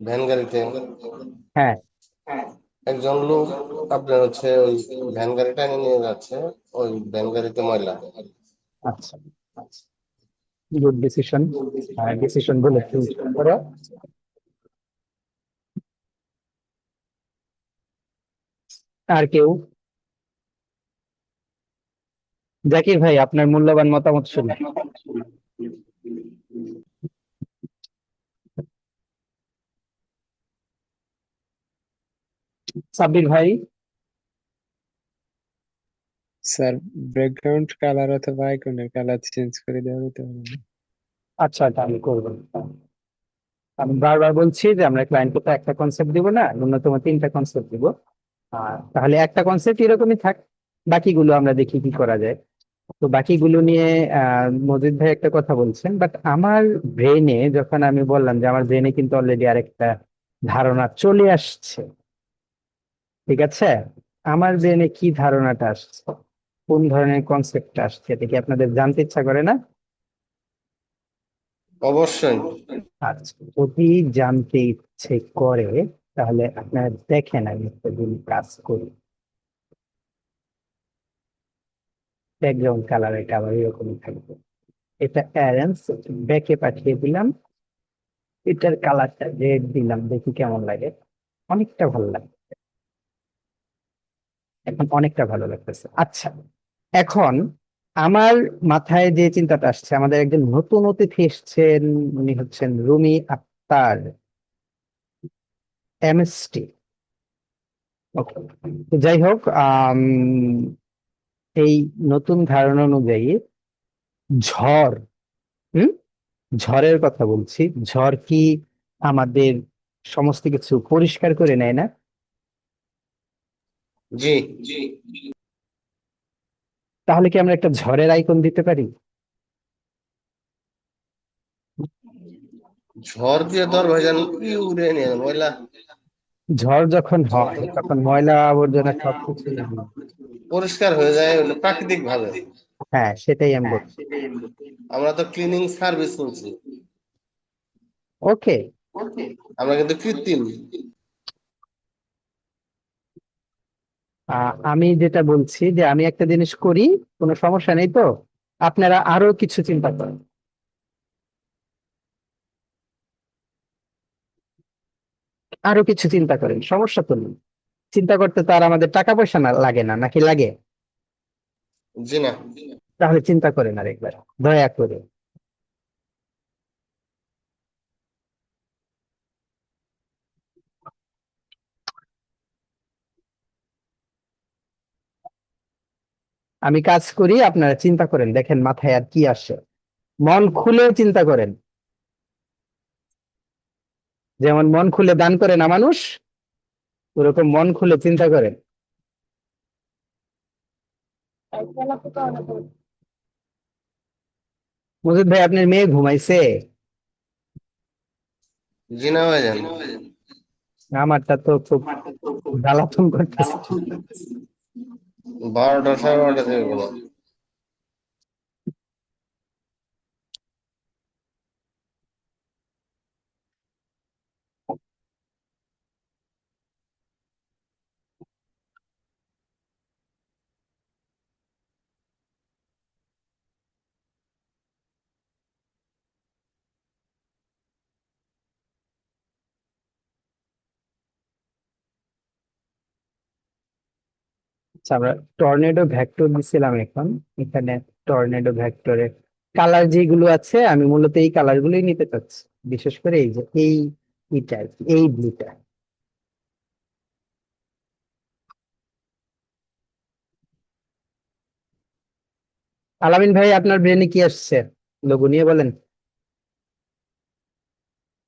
Van গাড়িতে। হ্যাঁ। একজন লোক আপনার হচ্ছে ওই ভ্যান গাড়িটা নিয়ে যাচ্ছে ওই ভ্যান গাড়িতে ময়লা। আচ্ছা। গুড ডিসিশন ডিসিশন বলে করো আর কেউ? জাকির ভাই আপনার মূল্যবান মতামত শুনি সাব্বির ভাই? স্যার ব্যাকগ্রাউন্ড কালার অথবা আইকনের কালার চেঞ্জ করে দেওয়া যেতে পারে। আচ্ছা এটা আমি করব। আমি বারবার বলছি যে আমরা ক্লায়েন্টকে তো একটা কনসেপ্ট দিব না ন্যূনতম তিনটা কনসেপ্ট দিব। আর তাহলে একটা কনসেপ্ট এরকমই থাক বাকিগুলো আমরা দেখি কি করা যায়। তো বাকিগুলো নিয়ে মজিদ ভাই একটা কথা বলছেন বাট আমার ব্রেনে যখন আমি বললাম যে আমার ব্রেনে কিন্তু অলরেডি আরেকটা ধারণা চলে আসছে ঠিক আছে? আমার ব্রেনে কি ধারণাটা আসছে? কোন ধরনের কনসেপ্টটা আসছে? এটা কি আপনাদের জানতে ইচ্ছা করে না? অবশ্যই। আচ্ছা যদি জানতে ইচ্ছে করে তাহলে আপনারা দেখেন আমি একটা কাজ করি। ব্যাকগ্রাউন্ড কালার এটা আবার এরকমই থাকবে। এটা অ্যারেঞ্জ ব্যাকে পাঠিয়ে দিলাম। এটার কালারটা রেড দিলাম দেখি কেমন লাগে। অনেকটা ভালো লাগে। এখন অনেকটা ভালো লাগতেছে। আচ্ছা এখন আমার মাথায় যে চিন্তাটা আসছে, আমাদের একজন নতুন অতিথি এসছেন, উনি হচ্ছেন রুমি আক্তার এমএসটি ওকে যাই হোক এই নতুন ধারণা অনুযায়ী ঝড়, হুম? ঝড়ের কথা বলছি। ঝড় কি আমাদের সমস্ত কিছু পরিষ্কার করে নেয় না? জি। জি তাহলে কি আমরা একটা ঝড়ের আইকন দিতে পারি? ঝড় দিয়ে ধর ভাইজান উড়ে নিয়ে ময়লা। ঝড় যখন হয় তখন ময়লা আবর্জনা সবকিছু পরিষ্কার হয়ে যায় প্রাকৃতিক ভাবে। হ্যাঁ সেটাই আমি বলছি। আমরা তো ক্লিনিং সার্ভিস করছি ওকে আমরা কিন্তু কৃত্রিম। আহ, আমি যেটা বলছি যে আমি একটা জিনিস করি কোনো সমস্যা নেই তো? আপনারা আরও কিছু চিন্তা করেন। আরও কিছু চিন্তা করেন সমস্যা তো নেই। চিন্তা করতে তো আর আমাদের টাকা পয়সা না লাগে না নাকি লাগে? জি না। তাহলে চিন্তা করেন আর একবার দয়া করে। আমি কাজ করি আপনারা চিন্তা করেন দেখেন মাথায় আর কি আসে। মন খুলে চিন্তা করেন। যেমন মন খুলে দান করে না মানুষ ওরকম মন খুলে চিন্তা করেন। মজিদ ভাই আপনার মেয়ে ঘুমাইছে? আমারটা তো খুব জ্বালাতন করতেছে। বারোটা সাড়ে বারোটা থেকে কোনো আচ্ছা আমরা টর্নেডো ভেক্টর দিছিলাম এখন। এখানে টর্নেডো ভেক্টরের কালার যেগুলো আছে, আমি মূলত এই কালার গুলোই নিতে চাচ্ছি। বিশেষ করে এই যে, এই এইটা এই ব্লুটা আলামিন ভাই, আপনার ব্রেনে কি আসছে? লোগো নিয়ে বলেন।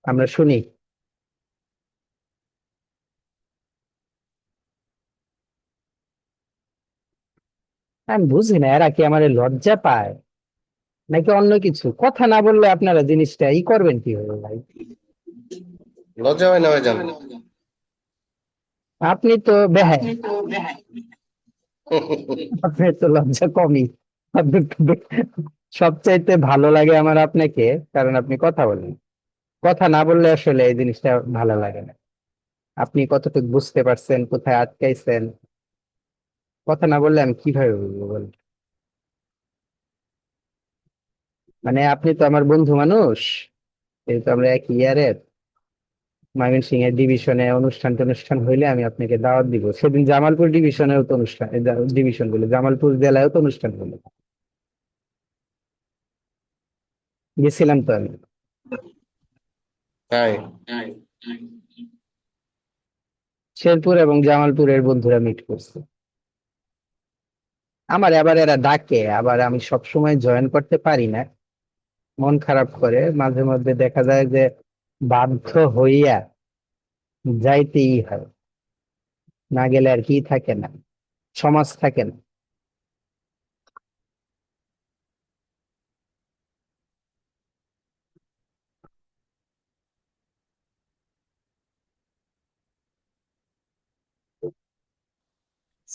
আমরা শুনি। আমি বুঝি না এরা কি আমার লজ্জা পায়? নাকি অন্য কিছু? কথা না বললে আপনারা জিনিসটা ই করবেন কীভাবে ভাই? লজ্জা হয় না ভাইজান? আপনি তো বেহায়। আপনার তো লজ্জা কমই। সবচাইতে ভালো লাগে আমার আপনাকে কারণ আপনি কথা বলেন। কথা না বললে আসলে এই জিনিসটা ভালো লাগে না। আপনি কতটুকু বুঝতে পারছেন কোথায় আটকাইছেন? কথা না বললে আমি কীভাবে বুঝব বলেন মানে আপনি তো আমার বন্ধু মানুষ যেহেতু আমরা এক ইয়ারের ময়মনসিংহ এর ডিভিশনে অনুষ্ঠান টনুষ্ঠান হইলে আমি আপনাকে দাওয়াত দিব। সেদিন জামালপুর ডিভিশনেও তো অনুষ্ঠান ডিভিশন বলে জামালপুর জেলায়ও তো অনুষ্ঠান হলো। গেছিলাম তো আমি। তাই? শেরপুর এবং জামালপুরের বন্ধুরা মিট করছে। আমার আবার এরা ডাকে, আবার আমি সব সময় জয়েন করতে পারি না। মন খারাপ করে, মাঝে মধ্যে দেখা যায় যে বাধ্য হইয়া যাইতেই হয়। না গেলে আর কি থাকে না, সমাজ থাকে না।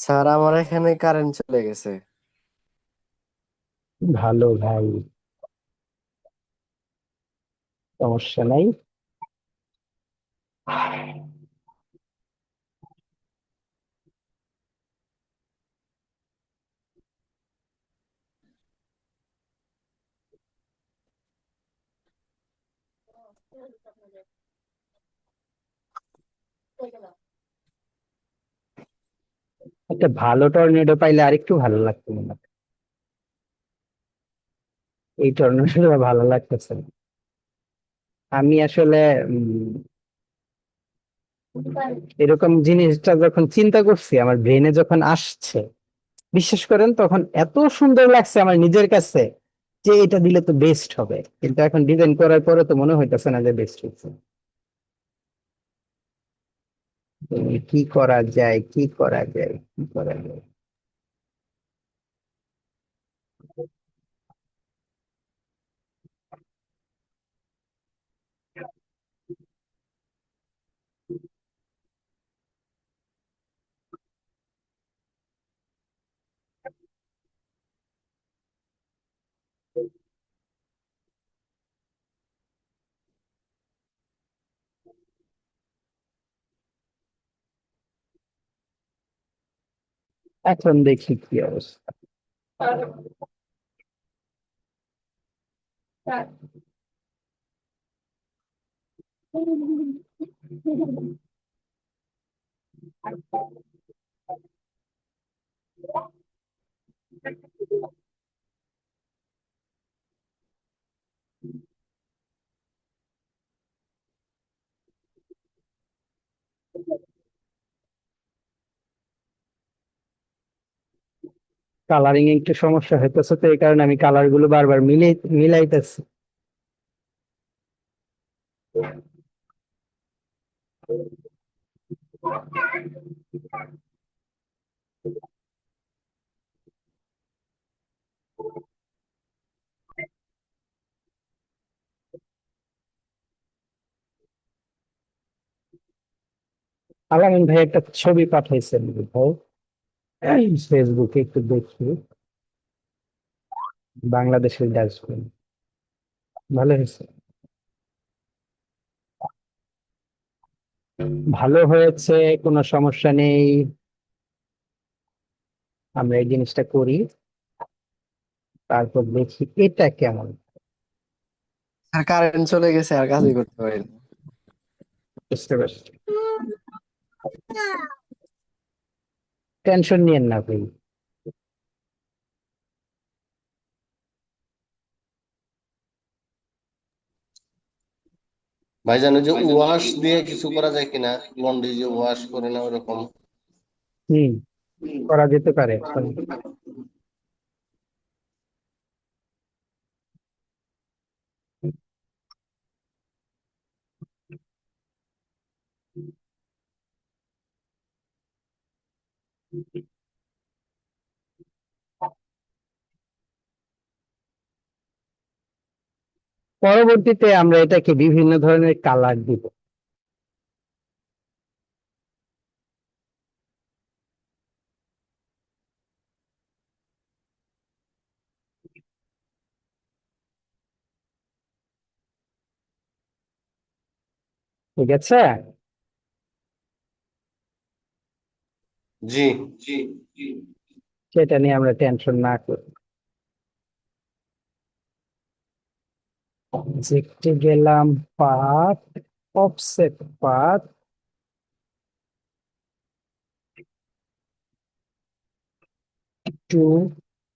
স্যার আমার এখানে কারেন্ট চলে গেছে। ভালো ভাই। সমস্যা নাই। একটা ভালো টর্নেডো পাইলে আরেকটু ভালো লাগতো মনে। এই টর্নেডো ভালো লাগতেছে না। আমি আসলে এরকম জিনিসটা যখন চিন্তা করছি, আমার ব্রেনে যখন আসছে, বিশ্বাস করেন তখন এত সুন্দর লাগছে আমার নিজের কাছে যে এটা দিলে তো বেস্ট হবে কিন্তু এখন ডিজাইন করার পরে তো মনে হইতেছে না যে বেস্ট হচ্ছে কি করা যায় কি করা যায় কি করা যায়? এখন দেখি কি অবস্থা কালারিং একটু সমস্যা হইতেছে, তো এই কারণে আমি কালারগুলো বারবার মিলাই, মিলাইতেছি। আলামিন ভাই একটা ছবি পাঠাইছেন, ভাই। ফেসবুকে একটু দেখি। বাংলাদেশের ডাস্টবিন ভালো হয়েছে? ভালো হয়েছে কোনো সমস্যা নেই। আমরা এই জিনিসটা করি। তারপর দেখি এটা কেমন। স্যার কারেন্ট চলে গেছে আর কাজই করতে পারি না। বুঝতে পারছি। টেনশন নিয়েন না ভাই ভাইজান ওই যে ওয়াশ দিয়ে কিছু করা যায় কিনা? লন্ড্রি যে ওয়াশ করে না ওরকম। হুম করা যেতে পারে। পরবর্তীতে আমরা এটাকে বিভিন্ন ধরনের কালার দিব। ঠিক আছে? জি। জি সেটা নিয়ে আমরা টেনশন না করি। অবজেক্টে গেলাম পাথ অফসেট পাথ টু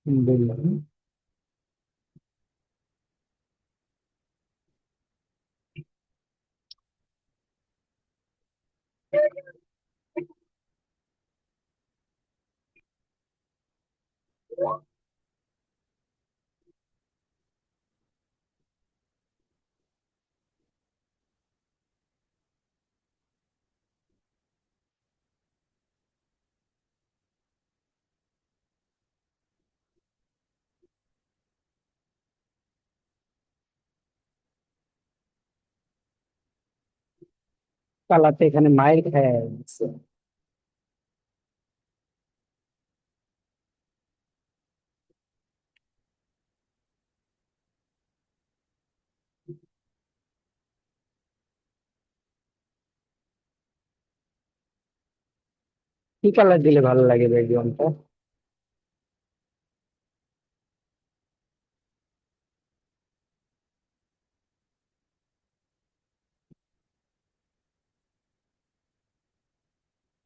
দিলাম কালাতে এখানে মায়ের খেয়ে কি কালার দিলে ভালো লাগে ব্যাকগ্রাউন্ডটা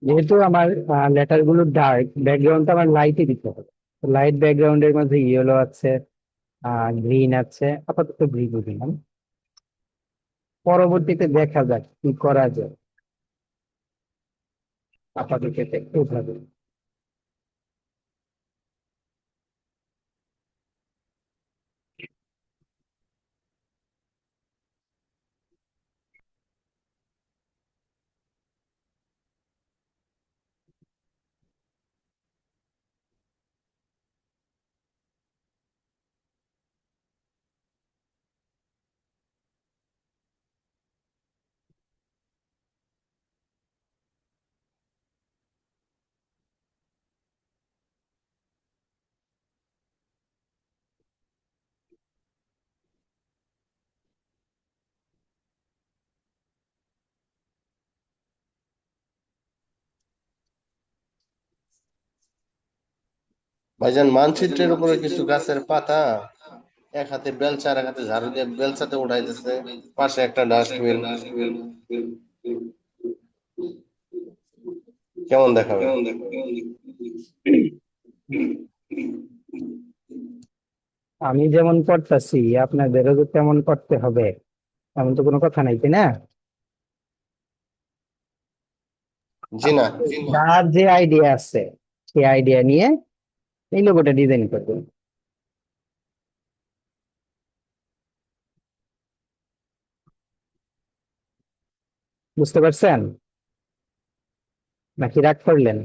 যেহেতু আমার লেটারগুলো ডার্ক ব্যাকগ্রাউন্ডটা আমার লাইটে দিতে হবে। লাইট ব্যাকগ্রাউন্ডের মধ্যে ইয়েলো আছে গ্রিন আছে, আপাতত গ্রিন দিলাম। পরবর্তীতে দেখা যাক কি করা যায়। আপাতত এটা একটু ভাবে ভাইজান মানচিত্রের উপরে কিছু গাছের পাতা এক হাতে বেলচা আর এক হাতে ঝাড়ু দিয়ে বেলচাতে উঠাইতেছে পাশে একটা ডাস্টবিন। কেমন দেখাবে? আমি যেমন করতেছি আপনাদেরও তো তেমন করতে হবে। এমন তো কোনো কথা নাই তাই না? জি না। যার যে আইডিয়া আছে সেই আইডিয়া নিয়ে এই লোগোটা ডিজাইন করবেন বুঝতে পারছেন? নাকি রাগ করলেন?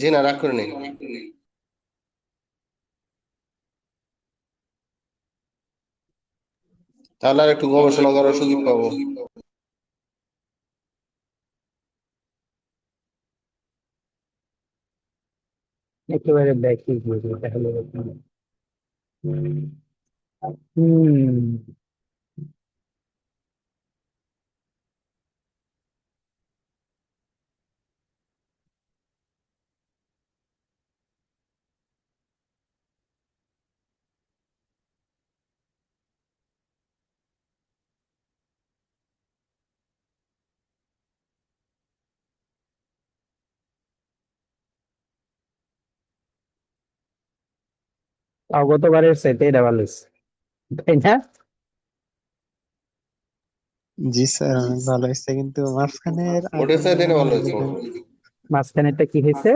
জি না, রাগ করে নেই তাহলে আর একটু গবেষণা করার সুযোগ পাবো। একেবারে ব্যাকই দিয়ে দিই, তাহলে এরকম। হুম তাও গতবারের চাইতে এটা ভালো হয়েছে। তাই না? জি স্যার অনেক ভালো হয়েছে কিন্তু মাঝখানের ওটা চাইতে এটা ভালো হয়েছে। মাঝখানেরটা কি হয়েছে?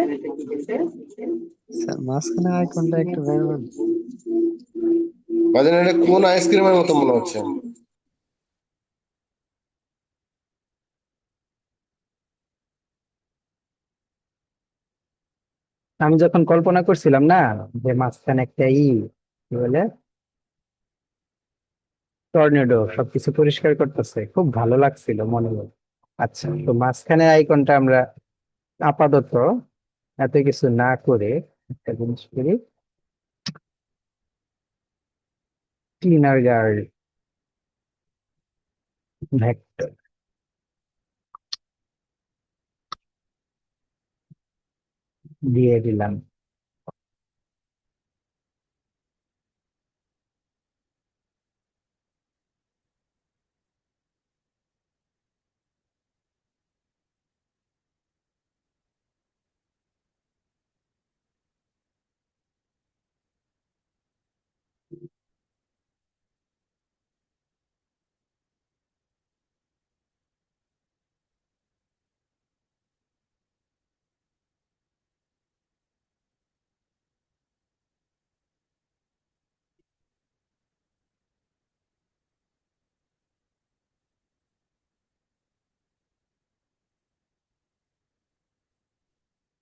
স্যার মাঝখানে আইকনটা একটু বের মাঝখানে এটা কোন আইসক্রিমের মতো মনে হচ্ছে? আমি যখন কল্পনা করছিলাম না যে মাঝখানে একটা ই, কি বলে? টর্নেডো সবকিছু পরিষ্কার করতেছে, খুব ভালো লাগছিল মনে হলো আচ্ছা তো মাঝখানের আইকনটা আমরা আপাতত এত কিছু না করে একটা জিনিস করি। Cleaner guard vector. দিয়ে দিলাম।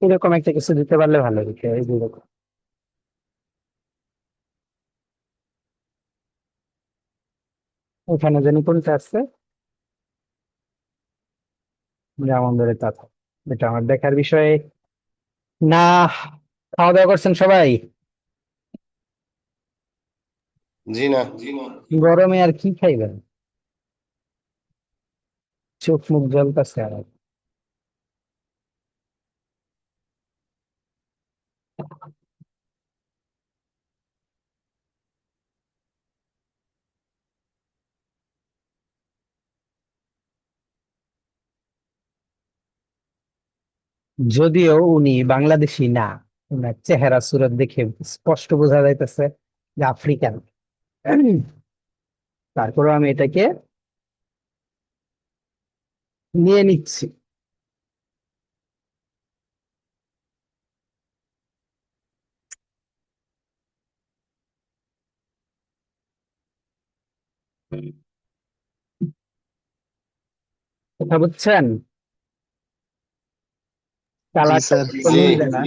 এরকম একটা কিছু দিতে পারলে ভালো হতো এই যেরকম ওখানে জানি কোনটা আছে যেমন ধরে তা এটা আমার দেখার বিষয়ে। না খাওয়া দাওয়া করছেন সবাই? জি না। জি না গরমে আর কি খাইবেন? চোখ মুখ জ্বলতেছে আর। যদিও উনি বাংলাদেশি না, উনার চেহারা, সুরত দেখে স্পষ্ট বোঝা যাইতেছে যে আফ্রিকান। তারপরেও আমি এটাকে নিয়ে নিচ্ছি। কথা বুঝছেন? কালারটা স্যার। তো জি মিলবে না।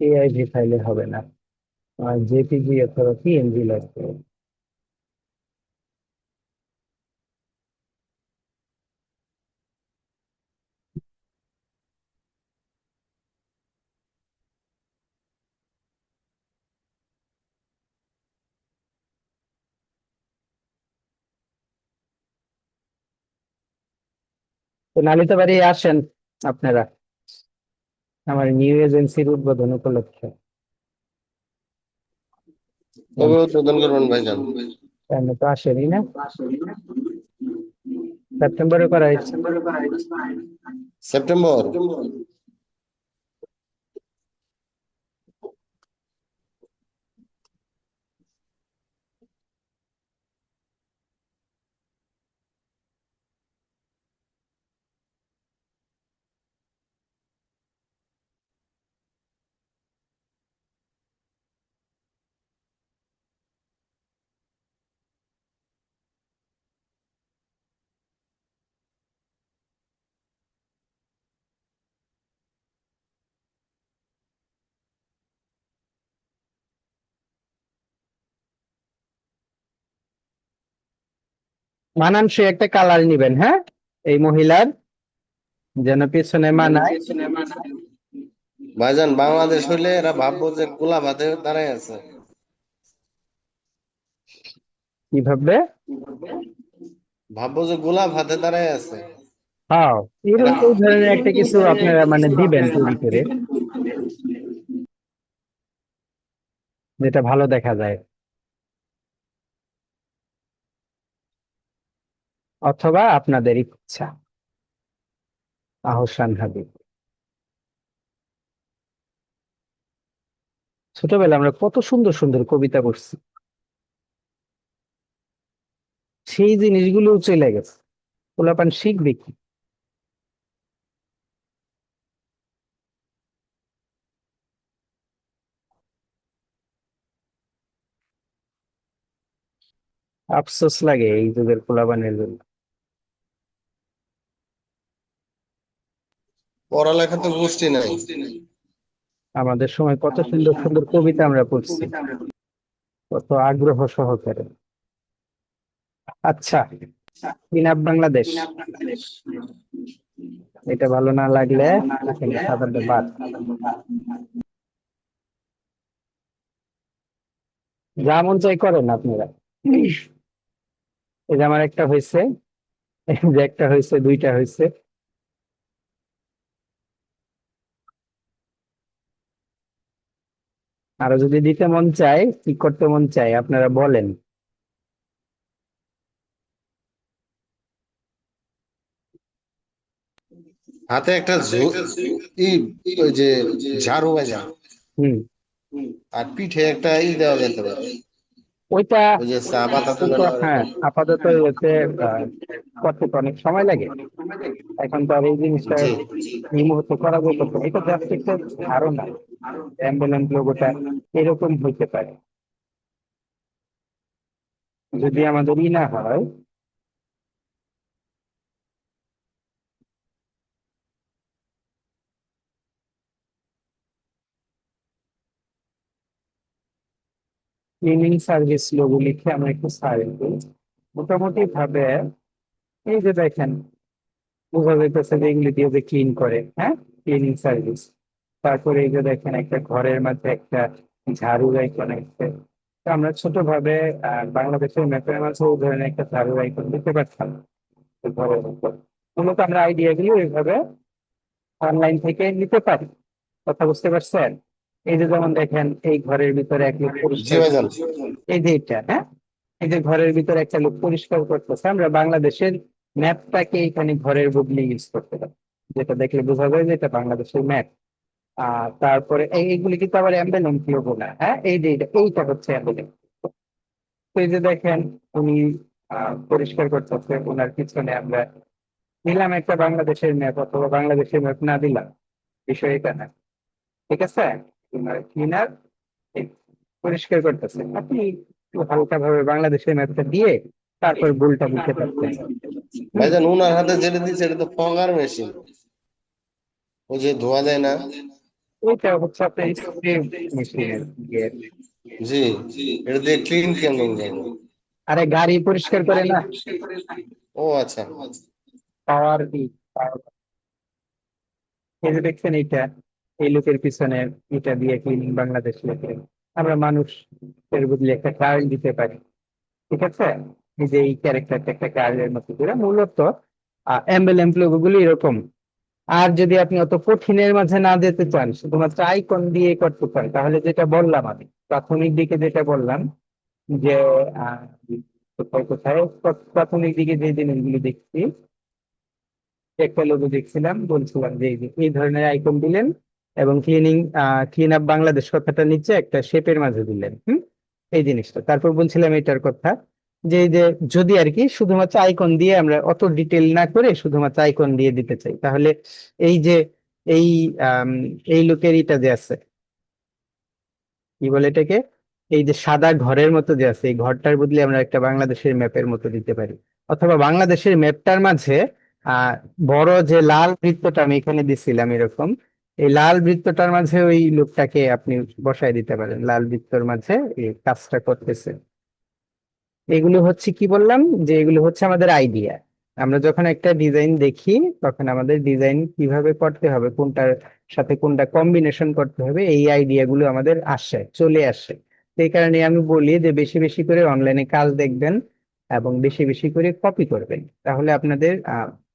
এআইভি ফাইলে হবে না। জেপিজি অথবা পিএনজি লাগবে। নালিতে বাড়ি আসেন আপনারা। আমার নিউ এজেন্সির উদ্বোধন উপলক্ষে। কবে উদ্বোধন করবেন ভাইজান। এমনি তো আসেনি না? সেপ্টেম্বরে করা হয়েছে। সেপ্টেম্বর মানানসই একটা কালার নিবেন হ্যাঁ? এই মহিলার যেন পেছনে মানায়। ভাইজান বাংলাদেশ হইলে এরা ভাববো যে গোলা ভাতে দাঁড়ায় আছে। কি ভাববে? ভাববো যে গোলা ভাতে দাঁড়ায় আছে। হ্যাঁ এরকম ধরনের একটা কিছু আপনারা মানে দিবেন তৈরি করে। যেটা ভালো দেখা যায়। অথবা আপনাদের ইচ্ছা। আহসান হাবিব। ছোটবেলায় আমরা কত সুন্দর সুন্দর কবিতা পড়ছি। সেই জিনিসগুলো চলে গেছে। পোলাপান শিখবে কি? আফসোস লাগে এই যুগের পোলাপানের জন্য। পড়ালেখা তো গোষ্ঠী নাই। আমাদের সময় কত সুন্দর সুন্দর কবিতা আমরা পড়ছি। কত আগ্রহ সহকারে। আচ্ছা ইনাফ বাংলাদেশ। এটা ভালো না লাগলে সাদাটা বাদ। যা মন চাই করেন আপনারা। এই যে আমার একটা হয়েছে যে একটা হয়েছে, দুইটা হয়েছে। আরও যদি দিতে মন চায় কি করতে মন চায় আপনারা বলেন। হাতে একটা ওই যে ঝাড়ু বাজা। হুম। আর পিঠে একটা ই দেওয়া যেতে পারে। ওইটা হ্যাঁ আপাতত হচ্ছে করতে অনেক সময় লাগে। এখন তো আর এই জিনিসটা এই মুহূর্তে করা যেত এটা জাস্ট একটা ধারণা। অ্যাম্বুলেন্স লোগোটা এরকম হইতে পারে। যদি আমাদের ই না হয় ক্লিনিং সার্ভিস লোগো লিখে আমরা একটু সার্চ দিই। মোটামুটি ভাবে এই যে দেখেন বোঝা যাইতেছে যে এগুলি দিয়ে যে ক্লিন করে হ্যাঁ? ক্লিনিং সার্ভিস তারপরে এই যে দেখেন একটা ঘরের মধ্যে একটা ঝাড়ু আইকন আছে। তো আমরা ছোটভাবে আহ, বাংলাদেশের ম্যাপের মাঝে এই ধরনের একটা ঝাড়ু আইকন দিতে পারতাম ঘরের উপর মূলত আমরা এইভাবে অনলাইন থেকে নিতে পারি। কথা বুঝতে পারছেন? এই যে যেমন দেখেন এই ঘরের ভিতরে এক লোক পরিষ্কার এই যে এটা হ্যাঁ? এই যে ঘরের ভিতরে একটা লোক পরিষ্কার করতেছে আমরা বাংলাদেশের ম্যাপটাকে এখানে ঘরের বদলে ইউজ করতে পারি। যেটা দেখলে বোঝা যায় যে এটা বাংলাদেশের ম্যাপ। আর তারপরে এইগুলি কিন্তু আবার অ্যাম্বেলেম লোগো না হ্যাঁ? এই যে এটা এইটা হচ্ছে অ্যাম্বেলেম তো এই যে দেখেন উনি পরিষ্কার করতেছে ওনার পিছনে আমরা দিলাম একটা বাংলাদেশের ম্যাপ অথবা বাংলাদেশের ম্যাপ না দিলাম। বিষয় এটা না। ঠিক আছে? ক্লিনার পরিষ্কার করতেছে। আপনি একটু হালকা ভাবে বাংলাদেশের ম্যাথটা দিয়ে তারপর ভুলটা বুঝতে পারছেন ভাইজান উনার হাতে যেটা দিচ্ছে এটা তো ফগার মেশিন। ওই যে ধোয়া যায় না। ওইটা হচ্ছে আপনার স্প্রে মেশিনের। জি এটা দিয়ে ক্লিন কেমন যাবে আরে গাড়ি পরিষ্কার করে না। ও আচ্ছা। পাওয়ার দি। এই যে দেখছেন এইটা। এই লোকের পিছনে এটা দিয়ে ক্লিনিং বাংলাদেশ লেখে। আমরা মানুষ এর বদলে একটা কার্ড দিতে পারি। ঠিক আছে? যে এই ক্যারেক্টারটা একটা কার্ডের মতো করে। মূলত অ্যাম্বেলেন্স লোগোগুলো এরকম। আর যদি আপনি অত কঠিনের মাঝে না যেতে চান, শুধুমাত্র আইকন দিয়ে করতে চান তাহলে যেটা বললাম আমি, প্রাথমিক দিকে যেটা বললাম, যে কোথায় প্রাথমিক দিকে যে জিনিসগুলো দেখছি, একটা লোগো দেখছিলাম, বলছিলাম যে এই ধরনের আইকন দিলেন এবং ক্লিনিং ক্লিন আপ বাংলাদেশ কথাটা নিচে একটা শেপের মাঝে দিলেন, হুম? এই জিনিসটা। তারপর বলছিলাম এটার কথা যে যে, যদি আর কি শুধুমাত্র আইকন দিয়ে আমরা অত ডিটেল না করে শুধুমাত্র আইকন দিয়ে দিতে চাই, তাহলে এই যে, এই এই লোকের ইটা যে আছে, কি বলে এটাকে? এই যে সাদা ঘরের মতো যে আছে, এই ঘরটার বদলে আমরা একটা বাংলাদেশের ম্যাপের মতো দিতে পারি। অথবা বাংলাদেশের ম্যাপটার মাঝে আহ বড় যে লাল বৃত্তটা আমি এখানে দিছিলাম এরকম এই লাল বৃত্তটার মাঝে ওই লোকটাকে আপনি বসায় দিতে পারেন। লাল বৃত্তর মাঝে এই কাজটা করতেছে। এগুলো হচ্ছে কি বললাম? যে এগুলো হচ্ছে আমাদের আইডিয়া আমরা যখন একটা ডিজাইন দেখি, তখন আমাদের ডিজাইন কীভাবে করতে হবে, কোনটার সাথে কোনটা কম্বিনেশন করতে হবে, এই আইডিয়া গুলো আমাদের আসে, চলে আসে। সেই কারণে আমি বলি যে বেশি বেশি করে অনলাইনে কাজ দেখবেন এবং বেশি বেশি করে কপি করবেন। তাহলে আপনাদের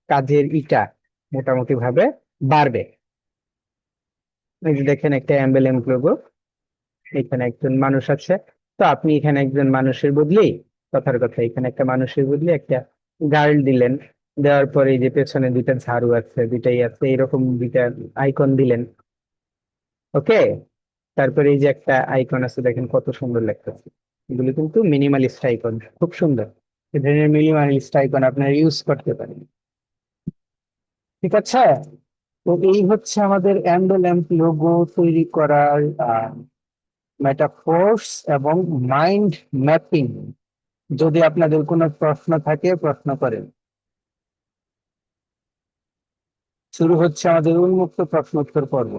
কাজের ইটা মোটামুটি ভাবে বাড়বে। এই যে দেখেন একটা অ্যাম্বেলেন্স লোগো এখানে একজন মানুষ আছে, তো আপনি এখানে একজন মানুষের বদলেই কথার কথা, এখানে একটা মানুষের বদলে একটা গার্ল দিলেন। দেওয়ার পরে এই যে পেছনে দুইটা ঝাড়ু আছে, দুইটাই আছে, এরকম দুইটা আইকন দিলেন। ওকে তারপরে এই যে একটা আইকন আছে, দেখেন কত সুন্দর লাগতেছে। এগুলো কিন্তু মিনিমালিস্ট আইকন খুব সুন্দর। এই ধরনের মিনিমালিস্ট আইকন আপনারা ইউজ করতে পারেন। ঠিক আছে? তো এই হচ্ছে আমাদের অ্যাম্বুলেন্স লোগো তৈরি করার মেটাফোর্স এবং মাইন্ড ম্যাপিং যদি আপনাদের কোনো প্রশ্ন থাকে, প্রশ্ন করেন। শুরু হচ্ছে আমাদের উন্মুক্ত প্রশ্নোত্তর পর্ব।